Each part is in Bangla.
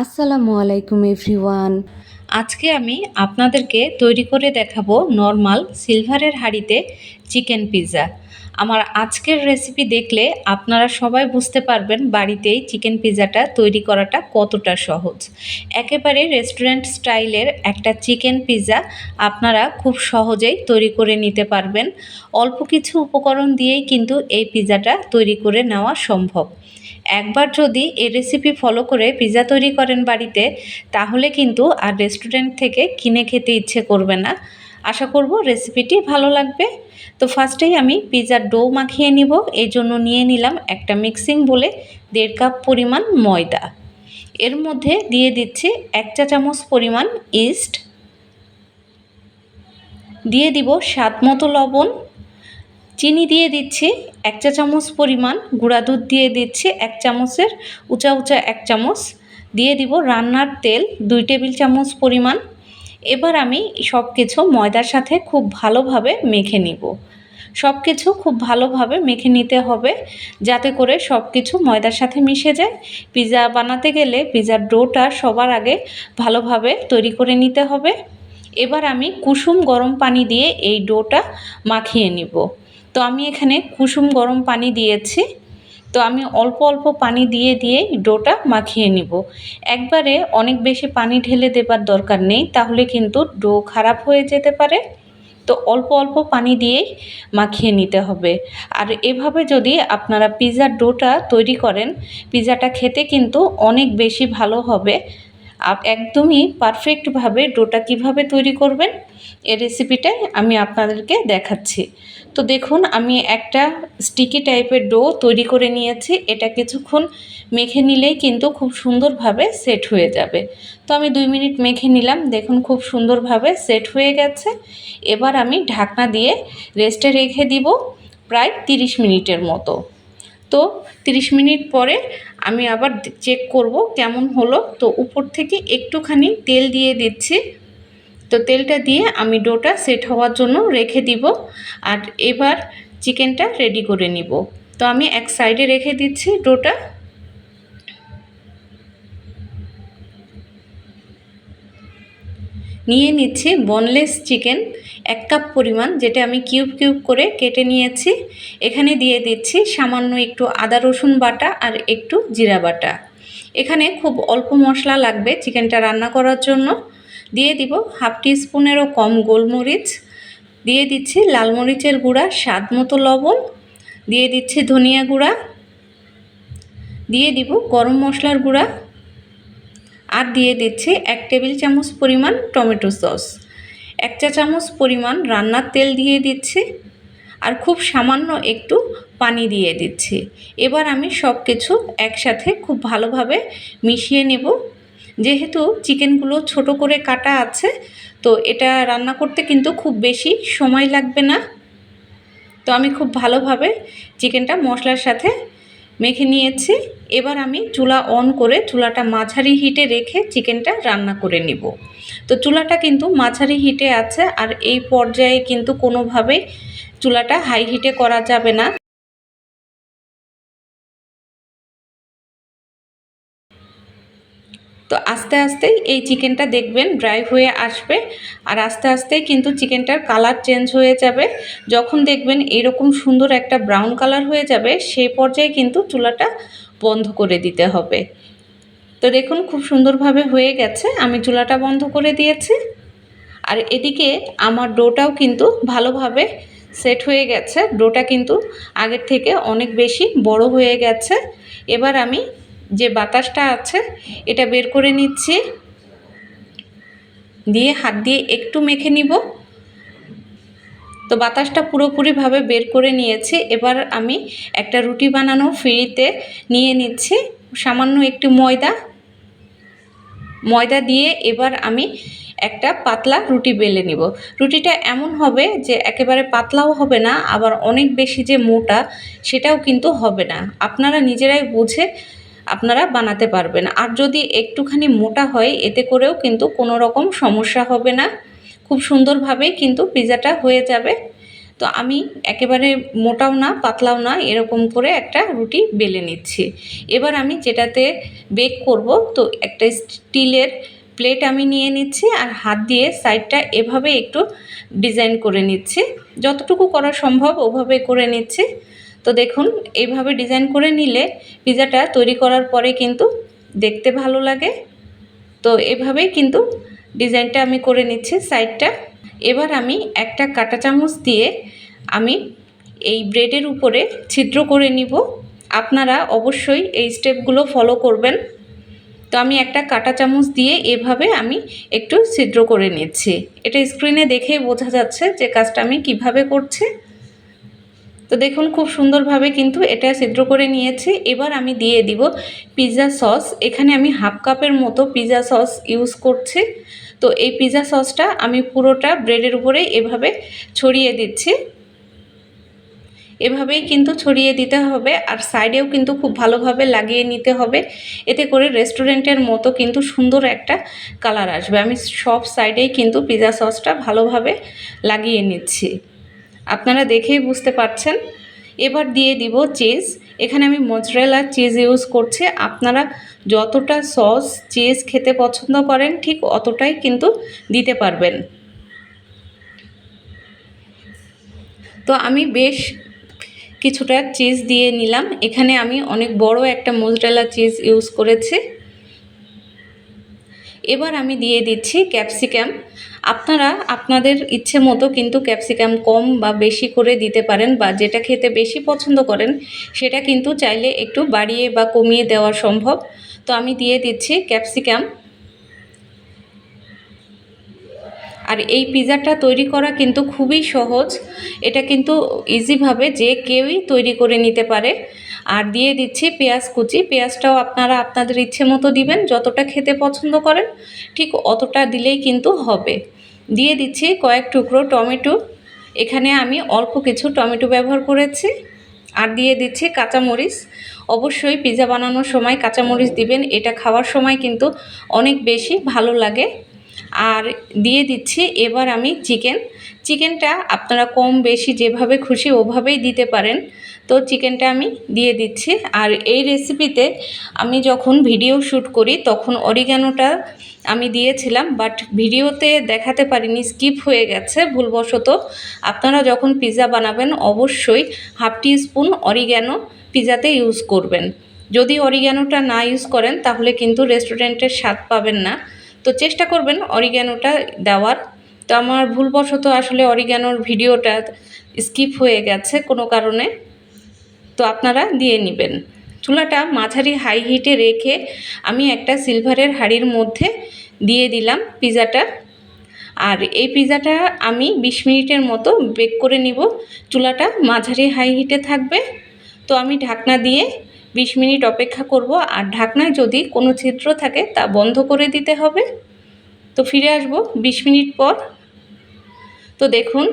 আসসালামু আলাইকুম এভরিওয়ান। আজকে আমি আপনাদেরকে তৈরি করে দেখাবো নর্মাল সিলভারের হাঁড়িতে চিকেন পিৎজা। আমার আজকের রেসিপি দেখলে আপনারা সবাই বুঝতে পারবেন বাড়িতেই চিকেন পিৎজাটা তৈরি করাটা কতটা সহজ। একেবারে রেস্টুরেন্ট স্টাইলের একটা চিকেন পিৎজা আপনারা খুব সহজেই তৈরি করে নিতে পারবেন। অল্প কিছু উপকরণ দিয়েই কিন্তু এই পিৎজাটা তৈরি করে নেওয়া সম্ভব। একবার যদি এই রেসিপি ফলো করে পিৎজা তৈরি করেন বাড়িতে, তাহলে কিন্তু আর রেস্টুরেন্ট থেকে কিনে খেতে ইচ্ছে করবে না। আশা করব রেসিপিটি ভালো লাগবে। তো ফার্স্টেই আমি পিৎজার ডো মাখিয়ে নিব। এই জন্য নিয়ে নিলাম একটা মিক্সিং বলে দেড় কাপ পরিমাণ ময়দা। এর মধ্যে দিয়ে দিচ্ছি এক চা চামচ পরিমাণ ইস্ট দিয়ে দিব স্বাদ মতো লবণ। চিনি দিয়ে দিচ্ছি এক চা চামচ পরিমাণ, গুঁড়া দুধ দিয়ে দিচ্ছি এক চামচের, উঁচা উঁচা এক চামচ। দিয়ে দিব রান্নার তেল দুই টেবিল চামচ পরিমাণ। এবার আমি সব কিছু ময়দার সাথে খুব ভালোভাবে মেখে নিব। সব কিছু খুব ভালোভাবে মেখে নিতে হবে যাতে করে সব কিছু ময়দার সাথে মিশে যায়। পিৎজা বানাতে গেলে পিৎজার ডোটা সবার আগে ভালোভাবে তৈরি করে নিতে হবে। এবার আমি কুসুম গরম পানি দিয়ে এই ডোটা মাখিয়ে নিব। তো আমি এখানে কুসুম গরম পানি দিয়েছি। তো আমি অল্প অল্প পানি দিয়ে দিয়ে ডোটা মাখিয়ে নিব। একবারে অনেক বেশি পানি ঢেলে দেবার দরকার নেই, তাহলে কিন্তু ডো খারাপ হয়ে যেতে পারে। তো অল্প অল্প পানি দিয়েই মাখিয়ে নিতে হবে। আর এভাবে যদি আপনারা পিৎজার ডোটা তৈরি করেন পিৎজাটা খেতে কিন্তু অনেক বেশি ভালো হবে। একদমই পারফেক্টভাবে ডোটা কীভাবে তৈরি করবেন এই রেসিপিটাই আমি আপনাদেরকে দেখাচ্ছি। তো দেখুন, আমি একটা স্টিকি টাইপের ডো তৈরি করে নিয়েছি। এটা কিছুক্ষণ মেখে নিলেই কিন্তু খুব সুন্দরভাবে সেট হয়ে যাবে। তো আমি দুই মিনিট মেখে নিলাম। দেখুন, খুব সুন্দরভাবে সেট হয়ে গেছে। এবার আমি ঢাকনা দিয়ে রেস্টে রেখে দিব প্রায় তিরিশ মিনিটের মতো। তো 30 মিনিট পরে আমি আবার চেক করব কেমন হলো। তো উপর থেকে একটুখানি তেল দিয়ে দিচ্ছি। তো তেলটা দিয়ে আমি ডোটা সেট হওয়ার জন্য রেখে দিব। আর এবার চিকেনটা রেডি করে নিব। তো আমি এক সাইডে রেখে দিচ্ছি ডোটা। নিয়ে নিচ্ছি বনলেস চিকেন এক কাপ পরিমাণ, যেটা আমি কিউব কিউব করে কেটে নিয়েছি। এখানে দিয়ে দিচ্ছি সামান্য একটু আদা রসুন বাটা আর একটু জিরা বাটা। এখানে খুব অল্প মশলা লাগবে চিকেনটা রান্না করার জন্য। দিয়ে দিব হাফ স্পুনেরও কম গোলমরিচ। দিয়ে দিচ্ছি লাল মরিচের গুঁড়া, স্বাদ মতো লবণ। দিয়ে দিচ্ছি ধনিয়া গুঁড়া। দিয়ে দিব গরম মশলার গুঁড়া। আর দিয়ে দিচ্ছি এক টেবিল চামচ পরিমাণ টমেটো সস। এক চা চামচ পরিমাণ রান্নার তেল দিয়ে দিচ্ছি। আর খুব সামান্য একটু পানি দিয়ে দিচ্ছি। এবার আমি সব কিছু একসাথে খুব ভালোভাবে মিশিয়ে নেব। যেহেতু চিকেনগুলো ছোট করে কাটা আছে, তো এটা রান্না করতে কিন্তু খুব বেশি সময় লাগবে না। তো আমি খুব ভালোভাবে চিকেনটা মশলার সাথে মেখে নিয়েছি। এবার আমি চুলা অন করে চুলাটা মাঝারি হিটে রেখে চিকেনটা রান্না করে নিব। তো চুলাটা কিন্তু মাঝারি হিটে আছে আর এই পর্যায়ে কিন্তু কোনোভাবেই চুলাটা হাই হিটে করা যাবে না। তো আস্তে আস্তেই এই চিকেনটা দেখবেন ড্রাই হয়ে আসবে আর আস্তে আস্তেই কিন্তু চিকেনটার কালার চেঞ্জ হয়ে যাবে। যখন দেখবেন এরকম সুন্দর একটা ব্রাউন কালার হয়ে যাবে সেই পর্যায়ে কিন্তু চুলাটা বন্ধ করে দিতে হবে। তো দেখুন খুব সুন্দরভাবে হয়ে গেছে, আমি চুলাটা বন্ধ করে দিয়েছি। আর এদিকে আমার ডোটাও কিন্তু ভালোভাবে সেট হয়ে গেছে, ডোটা কিন্তু আগের থেকে অনেক বেশি বড় হয়ে গেছে। এবার আমি যে বাতাসটা আছে, এটা বের করে নিচ্ছি। দিয়ে হাত দিয়ে একটু মেখে নিব। তো বাতাসটা পুরোপুরিভাবে বের করে নিয়েছি। এবার আমি একটা রুটি বানানো ফ্রিতে নিয়ে নিচ্ছি। সামান্য একটু ময়দা। ময়দা দিয়ে এবার আমি একটা পাতলা রুটি বেলে নিব। রুটিটা এমন হবে যে একেবারে পাতলাও হবে না, আবার অনেক বেশি যে মোটা, সেটাও কিন্তু হবে না। আপনারা নিজেরাই বুঝে আপনারা বানাতে পারবেন। আর যদি একটুখানি মোটা হয়, এতে করেও কিন্তু কোনো রকম সমস্যা হবে না। খুব সুন্দরভাবেই কিন্তু পিজাটা হয়ে যাবে। তো আমি একেবারে মোটাও না, পাতলাও না, এরকম করে একটা রুটি বেলে নিচ্ছি। এবার আমি যেটাতে বেক করব, তো একটা স্টিলের প্লেট আমি নিয়ে নিচ্ছি আর হাত দিয়ে সাইডটা এভাবে একটু ডিজাইন করে নিচ্ছি। যতটুকু করা সম্ভব ওভাবে করে নিচ্ছি। তো দেখুন, এইভাবে ডিজাইন করে নিলে পিজাটা তৈরি করার পরে কিন্তু দেখতে ভালো লাগে। তো এভাবেই কিন্তু ডিজাইনটা আমি করে নিচ্ছি সাইডটা এবার আমি একটা কাঁটা চামচ দিয়ে আমি এই ব্রেডের উপরে ছিদ্র করে নিব। আপনারা অবশ্যই এই স্টেপগুলো ফলো করবেন। তো আমি একটা কাঁটা চামচ দিয়ে এভাবে আমি একটু ছিদ্র করে নিচ্ছি। এটা স্ক্রিনে দেখেই বোঝা যাচ্ছে যে কাজটা আমি কীভাবে করছি। তো দেখুন, খুব সুন্দরভাবে কিন্তু এটা সিদ্ধ করে নিয়েছি। এবার আমি দিয়ে দিব পিৎজা সস এখানে আমি হাফ কাপের মতো পিৎজা সস ইউজ করছি। তো এই পিৎজা সসটা আমি পুরোটা ব্রেডের উপরে এভাবে ছড়িয়ে দিচ্ছি। এভাবেই কিন্তু ছড়িয়ে দিতে হবে আর সাইডেও কিন্তু খুব ভালোভাবে লাগিয়ে নিতে হবে। এতে করে রেস্টুরেন্টের মতো কিন্তু সুন্দর একটা কালার আসবে। আমি সব সাইডেই কিন্তু পিৎজা সসটা ভালোভাবে লাগিয়ে নিচ্ছি। আপনারা দেখেই বুঝতে পারছেন। এবার দিয়ে দিব চিজ এখানে আমি মজরেলা চিজ ইউজ করছি। আপনারা যতটা সস চিজ খেতে পছন্দ করেন, ঠিক অতটাই কিন্তু দিতে পারবেন। তো আমি বেশ কিছুটা চিজ দিয়ে নিলাম। এখানে আমি অনেক বড় একটা মোজরেলা চিজ ইউজ করেছি। এবার আমি দিয়ে দিচ্ছি ক্যাপসিকাম। আপনারা আপনাদের ইচ্ছে মতো কিন্তু ক্যাপসিকাম কম বা বেশি করে দিতে পারেন বা যেটা খেতে বেশি পছন্দ করেন, সেটা কিন্তু চাইলে একটু বাড়িয়ে বা কমিয়ে দেওয়া সম্ভব। তো আমি দিয়ে দিচ্ছি ক্যাপসিকাম। আর এই পিৎজাটা তৈরি করা কিন্তু খুবই সহজ। এটা কিন্তু ইজিভাবে যে কেউই তৈরি করে নিতে পারে। আর দিয়ে দিচ্ছি পেঁয়াজ কুচি। পেঁয়াজটাও আপনারা আপনাদের ইচ্ছে মতো দিবেন, যতটা খেতে পছন্দ করেন, ঠিক অতটা দিলেই কিন্তু হবে। দিয়ে দিচ্ছি কয়েক টুকরো টমেটো। এখানে আমি অল্প কিছু টমেটো ব্যবহার করেছি। আর দিয়ে দিচ্ছি কাঁচামরিচ। অবশ্যই পিৎজা বানানোর সময় কাঁচামরিচ দিবেন, এটা খাওয়ার সময় কিন্তু অনেক বেশি ভালো লাগে। আর দিয়ে দিচ্ছি, এবার আমি চিকেন। চিকেনটা আপনারা কম বেশি যেভাবে খুশি ওভাবেই দিতে পারেন। তো চিকেনটা আমি দিয়ে দিচ্ছি। আর এই রেসিপিতে আমি যখন ভিডিও শ্যুট করি, তখন অরিগ্যানোটা আমি দিয়েছিলাম বাট ভিডিওতে দেখাতে পারিনি স্কিপ হয়ে গেছে ভুলবশত। আপনারা যখন পিৎজা বানাবেন, অবশ্যই হাফ টি স্পুন অরিগ্যানো পিৎজাতে ইউজ করবেন। যদি অরিগ্যানোটা না ইউজ করেন, তাহলে কিন্তু রেস্টুরেন্টের স্বাদ পাবেন না। তো চেষ্টা করবেন অরিগ্যানোটা দেওয়ার। তো আমার ভুলবশত আসলে অরিগ্যানোর ভিডিওটা স্কিপ হয়ে গেছে কোনো কারণে। তো আপনারা দিয়ে নেবেন। চুলাটা মাঝারি হাই হিটে রেখে আমি একটা সিলভারের হাঁড়ির মধ্যে দিয়ে দিলাম পিজাটা। আর এই পিজাটা আমি বিশ মিনিটের মতো বেক করে নিব। চুলাটা মাঝারি হাই হিটে থাকবে। তো আমি ঢাকনা দিয়ে বিশ মিনিট অপেক্ষা করব আর ঢাকনায় যদি কোনো ছিদ্র থাকে তা বন্ধ করে দিতে হবে। তো ফিরে আসব বিশ মিনিট পর। তো দেখুন,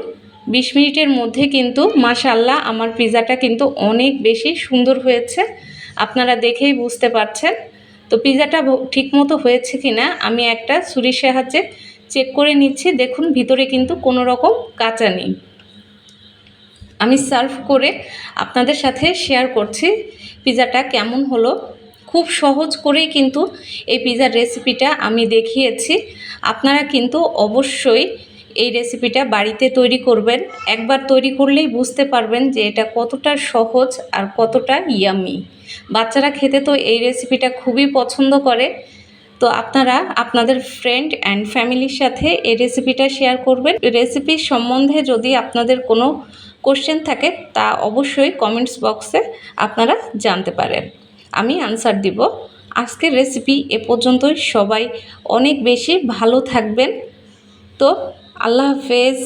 বিশ মিনিটের মধ্যে কিন্তু মাশাল্লাহ আমার পিৎজাটা কিন্তু অনেক বেশি সুন্দর হয়েছে। আপনারা দেখেই বুঝতে পারছেন। তো পিৎজাটা ঠিকমতো হয়েছে কি না আমি একটা ছুরির সাহায্যে চেক করে নিচ্ছি। দেখুন, ভিতরে কিন্তু কোনো রকম কাঁচা নেই। আমি সার্ভ করে আপনাদের সাথে শেয়ার করছি। পিৎজাটা কেমন হলো? খুব সহজ করেই কিন্তু এই পিৎজার রেসিপিটা আমি দেখিয়েছি। আপনারা কিন্তু অবশ্যই এই রেসিপিটা বাড়িতে তৈরি করবেন। একবার তৈরি করলেই বুঝতে পারবেন যে এটা কতটা সহজ আর কতটা ইয়ামি। বাচ্চারা খেতে তো এই রেসিপিটা খুবই পছন্দ করে। তো আপনারা আপনাদের ফ্রেন্ড অ্যান্ড ফ্যামিলির সাথে এই রেসিপিটা শেয়ার করবেন। রেসিপির সম্বন্ধে যদি আপনাদের কোনো কোশ্চেন থাকে, তা অবশ্যই কমেন্টস বক্সে আপনারা জানতে পারেন। আমি আনসার দিব। আজকের রেসিপি এ পর্যন্তই। সবাই অনেক বেশি ভালো থাকবেন। তো আল্লাহ হাফেজ।